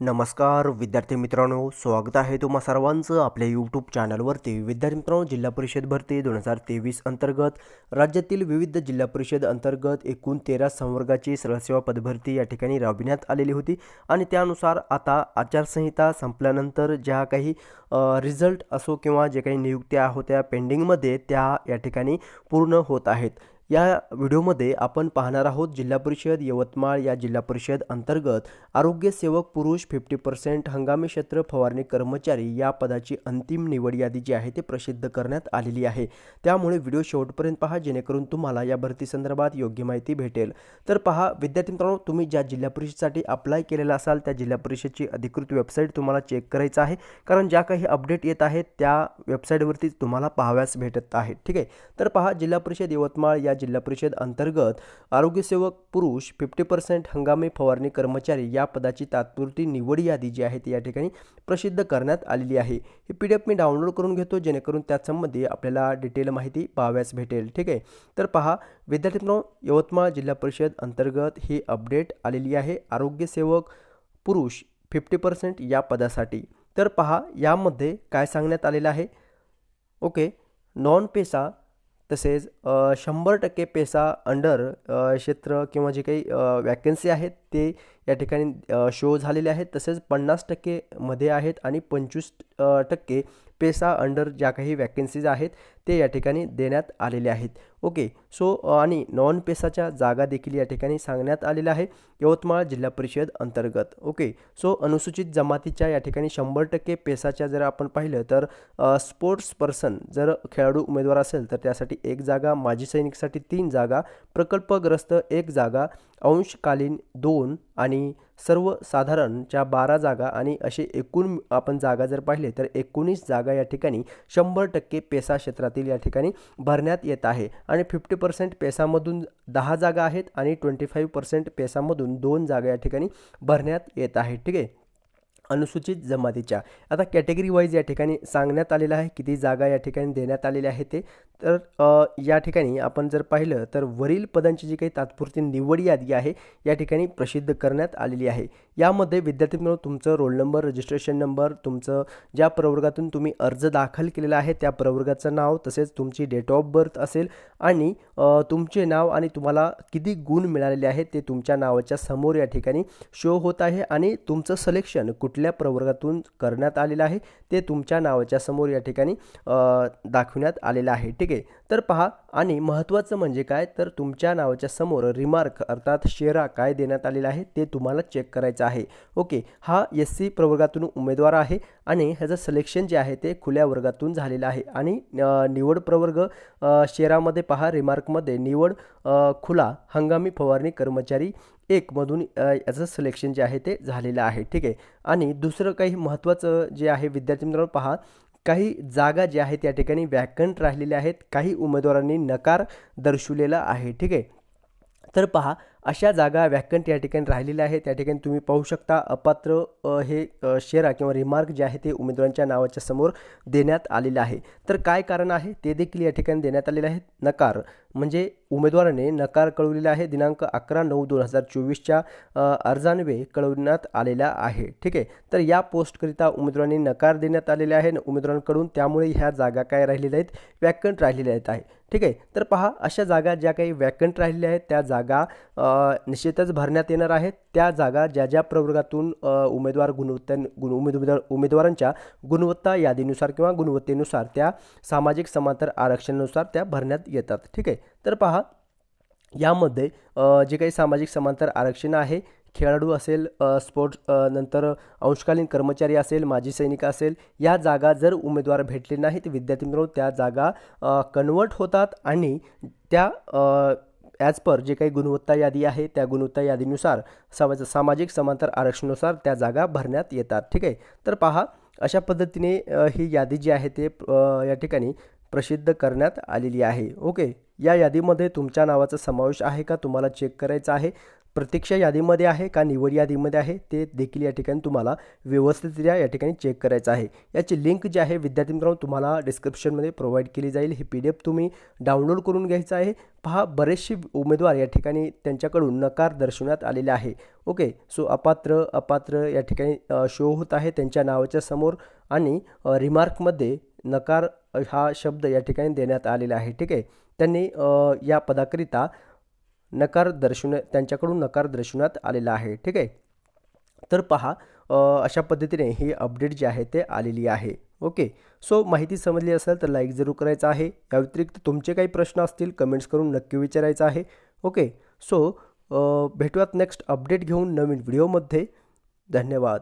नमस्कार विद्यार्थी मित्रांनो स्वागत आहे तुम्हा सर्वांचं आपल्या यूट्यूब चॅनलवरती विद्यार्थी मित्रांनो जिल्हा परिषद भरती दोन हजार तेवीस अंतर्गत. राज्यातील विविध जिल्हा परिषद अंतर्गत एकूण तेरा संवर्गाची सरळसेवा पदभरती या ठिकाणी राबविण्यात आलेली होती. आणि त्यानुसार आता आचारसंहिता संपल्यानंतर ज्या काही रिझल्ट असो किंवा जे काही नियुक्त्या होत्या पेंडिंगमध्ये त्या या ठिकाणी पूर्ण होत आहेत. या व्हिडिओमध्ये आपण पाहणार आहोत जिल्हा परिषद यवतमाळ या जिल्हा परिषद अंतर्गत आरोग्य सेवक पुरुष फिफ्टी पर्सेंट हंगामी क्षेत्र फवारणी कर्मचारी या पदाची अंतिम निवड यादी जी आहे ती प्रसिद्ध करण्यात आलेली आहे. त्यामुळे व्हिडिओ शेवटपर्यंत पहा जेणेकरून तुम्हाला या भरती संदर्भात योग्य माहिती भेटेल. तर पहा विद्यार्थी मित्रांनो तुम्ही ज्या जिल्हा परिषदसाठी अप्लाय केलेला असाल त्या जिल्हा परिषदची अधिकृत वेबसाईट तुम्हाला चेक करायचं आहे. कारण ज्या काही अपडेट येत आहेत त्या वेबसाईटवरती तुम्हाला पाहाव्यास भेटत आहे ठीक आहे? तर पहा जिल्हा परिषद यवतमाळ या जिल्हा परिषद अंतर्गत आरोग्यसेवक पुरुष फिफ्टी पर्सेंट हंगामी फवारणी कर्मचारी या पदाची तात्पुरती निवड यादी जी आहे ती या ठिकाणी प्रसिद्ध करण्यात आलेली आहे. ही पी डी एफ मी डाउनलोड करून घेतो जेणेकरून त्यासंबंधी आपल्याला डिटेल माहिती पाहाव्यास भेटेल. ठीक आहे? तर पहा विद्यार्थी मित्रांनो यवतमाळ जिल्हा परिषद अंतर्गत ही अपडेट आलेली आहे. आरोग्यसेवक पुरुष फिफ्टी पर्सेंट या पदासाठी. तर पहा यामध्ये काय सांगण्यात आलेलं आहे? ओके नॉन पेसा तसेच शंभर टक्के पेसा अंडर क्षेत्र किंवा जे काही वॅकन्सी आहेत ते या ठिकाणी शो झालेले आहेत. तसेच पन्नास टक्केमध्ये आहेत आणि पंचवीस टक्के पेसा अंडर ज्या काही वॅकन्सीज आहेत ते या ठिकाणी देण्यात आलेले आहेत. ओके सो आणि नॉन पेसाच्या जागा देखील या ठिकाणी सांगण्यात आलेल्या आहे यवतमाळ जिल्हा परिषद अंतर्गत. ओके सो अनुसूचित जमातीच्या या ठिकाणी शंभर टक्के पेसाच्या जर आपण पाहिलं तर स्पोर्ट्स पर्सन जर खेळाडू उमेदवार असेल तर त्यासाठी एक जागा माजी सैनिकसाठी तीन जागा प्रकल्पग्रस्त एक जागा अंशकालीन दोन आणि सर्वसाधारणच्या बारा जागा आणि असे एकूण आपण जागा जर पाहिले तर एकोणीस जागा या ठिकाणी शंभर टक्के पेसा क्षेत्रातील या ठिकाणी भरण्यात येत आहे. आणि फिफ्टी पर्सेंट पेसामधून दहा जागा आहेत आणि ट्वेंटी फाईव्ह पर्सेंट पेसामधून दोन जागा या ठिकाणी भरण्यात येत आहे. ठीक आहे? अनुसूचित जमातीच्या. आता कॅटेगरी वाईज या ठिकाणी सांगण्यात आलेलं आहे किती जागा या ठिकाणी देण्यात आलेल्या आहे ते. तर या ठिकाणी आपण जर पाहिलं तर वरील पदांची जी काही तात्पुरती निवड यादी आहे या ठिकाणी प्रसिद्ध करण्यात आलेली आहे. यामध्ये विद्यार्थी मिळून तुमचं रोल नंबर रजिस्ट्रेशन नंबर तुमचं ज्या प्रवर्गातून तुम्ही अर्ज दाखल केलेला आहे त्या प्रवर्गाचं नाव तसेच तुमची डेट ऑफ बर्थ असेल आणि तुमचे नाव आणि तुम्हाला किती गुण मिळालेले आहेत ते तुमच्या नावाच्या समोर या ठिकाणी शो होत आहे आणि तुमचं सलेक्शन कुठल्या प्रवर्गातून करण्यात आलेलं आहे ते तुमच्या नावाच्या समोर या ठिकाणी दाखवण्यात आलेलं आहे. ठीक आहे. तर पहा आणि महत्त्वाचं म्हणजे काय? तर तुमच्या नावाच्या समोर रिमार्क अर्थात शेरा काय देण्यात आलेला आहे ते तुम्हाला चेक करायचं आहे. ओके हा एस सी प्रवर्गातून उमेदवार आहे आणि ह्याचं सिलेक्शन जे आहे ते खुल्या वर्गातून झालेलं आहे. आणि निवड प्रवर्ग शेरामध्ये पहा रिमार्कमध्ये निवड खुला हंगामी फवारणी कर्मचारी एकमधून याचं सिलेक्शन जे आहे ते झालेलं आहे. ठीक आहे? आणि दुसरं काही महत्त्वाचं जे आहे विद्यार्थी मित्रांनो पहा काही जागा ज्या आहेत या ठिकाणी वॅकंट राहिलेल्या आहेत. काही उमेदवारांनी नकार दर्शवलेला आहे. ठीक आहे? तर पहा अशा जागा वॅकंट या ठिकाणी राहिलेल्या आहेत. त्या ठिकाणी तुम्ही पाहू शकता अपात्र हे शेरा किंवा रिमार्क जे आहे ते उमेदवारांच्या नावाच्या समोर देण्यात आलेलं आहे. तर काय कारण आहे? ते देखील या ठिकाणी देण्यात आलेले आहे नकार म्हणजे उमेदवाराने नकार कळवलेला आहे. दिनांक अकरा नऊ दोन हजार चोवीसच्या अर्जान्वे कळवण्यात आलेला आहे. ठीक आहे? तर या पोस्टकरिता उमेदवारांनी नकार देण्यात आलेले आहे. उमेदवारांकडून त्यामुळे ह्या जागा काय राहिलेल्या आहेत? वॅकंट राहिलेल्या आहेत. आहे. ठीक आहे? तर पहा अशा जागा ज्या काही वॅकंट राहिलेल्या आहेत त्या जागा आ, निश्चितच भरण्यात येणार आहेत. त्या जागा ज्या ज्या प्रवर्गातून उमेदवार गुणवत्ता गुण उमेदवार उमेदवारांच्या गुणवत्ता यादीनुसार किंवा गुणवत्तेनुसार त्या सामाजिक समांतर आरक्षणानुसार त्या भरण्यात येतात. ठीक आहे? तर पहा यामध्ये जे काही सामाजिक समांतर आरक्षण आहे खेळाडू असेल स्पोर्ट्स नंतर अंशकालीन कर्मचारी असेल माजी सैनिक असेल या जागा जर उमेदवार भेटले नाहीत विद्यार्थी मित्रांनो त्या जागा कन्वर्ट होतात आणि त्या ॲज पर जे काही गुणवत्ता यादी आहे त्या गुणवत्ता यादीनुसार समाज सामाजिक समांतर आरक्षणानुसार त्या जागा भरण्यात येतात. ठीक आहे? तर पहा अशा पद्धतीने ही यादी जी आहे ते या ठिकाणी प्रसिद्ध करण्यात आलेली आहे. ओके? या यादीमध्ये तुमच्या नावाचा समावेश आहे का? तुम्हाला चेक करायचा आहे? प्रतीक्षा यादीमध्ये आहे का निवड यादीमध्ये आहे ते देखील या ठिकाणी तुम्हाला व्यवस्थितरित्या या ठिकाणी चेक करायचं आहे. याची लिंक जी आहे विद्यार्थी मित्रांनो तुम्हाला डिस्क्रिप्शनमध्ये प्रोव्हाइड केली जाईल. ही पी डी एफ तुम्ही डाउनलोड करून घ्यायचं आहे. पहा बरेचसे उमेदवार या ठिकाणी त्यांच्याकडून नकार दर्शवण्यात आलेले आहे. ओके सो अपात्र अपात्र या ठिकाणी शो होत आहे त्यांच्या नावाच्या समोर आणि रिमार्कमध्ये नकार हा शब्द या ठिकाणी देण्यात आलेला आहे. ठीक आहे? त्यांनी या पदाकरिता नकार दर्शवण्या त्यांच्याकडून नकार दर्शवण्यात आलेला आहे. ठीक आहे? तर पहा अशा पद्धतीने ही अपडेट जी आहे ते आलेली आहे. ओके? सो माहिती समजली असेल तर लाईक जरूर करायचं आहे. या व्यतिरिक्त तुमचे काही प्रश्न असतील कमेंट्स करून नक्की विचारायचं आहे. ओके? सो भेटूयात नेक्स्ट अपडेट घेऊन नवीन व्हिडिओमध्ये. धन्यवाद.